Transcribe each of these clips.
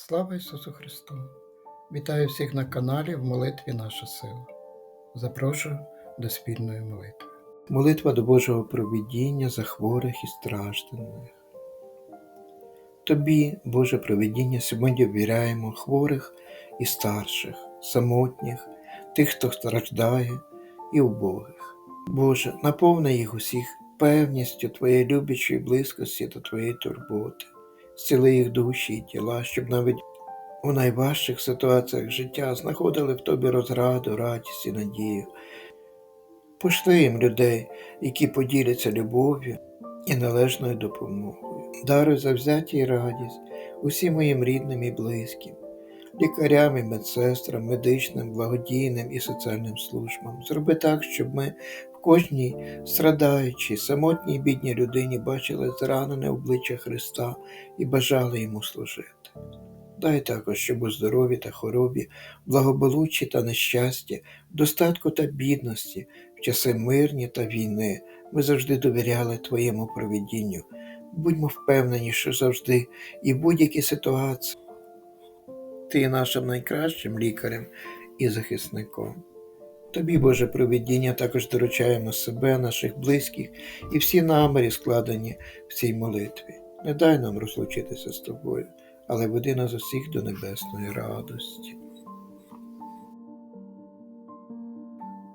Слава Ісусу Христу! Вітаю всіх на каналі в молитві Наша сила. Запрошую до спільної молитви. Молитва до Божого провідіння за хворих і страждених. Тобі, Боже провідіння, сьогодні ввіряємо хворих і старших, самотніх, тих, хто страждає, і убогих. Боже, наповни їх усіх певністю Твоєї любячої близькості та Твоєї турботи, зціли їх душі і тіла, щоб навіть у найважчих ситуаціях життя знаходили в Тобі розраду, радість і надію. Пошли їм людей, які поділяться любов'ю і належною допомогою. Даруй завзяття і радість усім моїм рідним і близьким, лікарям і медсестрам, медичним, благодійним і соціальним службам. Зроби так, щоб ми кожній страдаючій, самотній бідній людині бачили зранене обличчя Христа і бажали йому служити. Дай також, щоб у здоров'ї та хворобі, благополуччі та нещасті, в достатку та бідності, в часи мирні та війни ми завжди довіряли Твоєму провідінню. Будьмо впевнені, що завжди і в будь-якій ситуації Ти є нашим найкращим лікарем і захисником. Тобі, Боже провідіння, також доручаємо себе, наших близьких і всі наміри, складені в цій молитві. Не дай нам розлучитися з тобою, але веди нас усіх до небесної радості.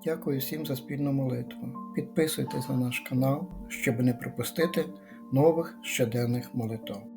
Дякую всім за спільну молитву. Підписуйтесь на наш канал, щоб не пропустити нових щоденних молитв.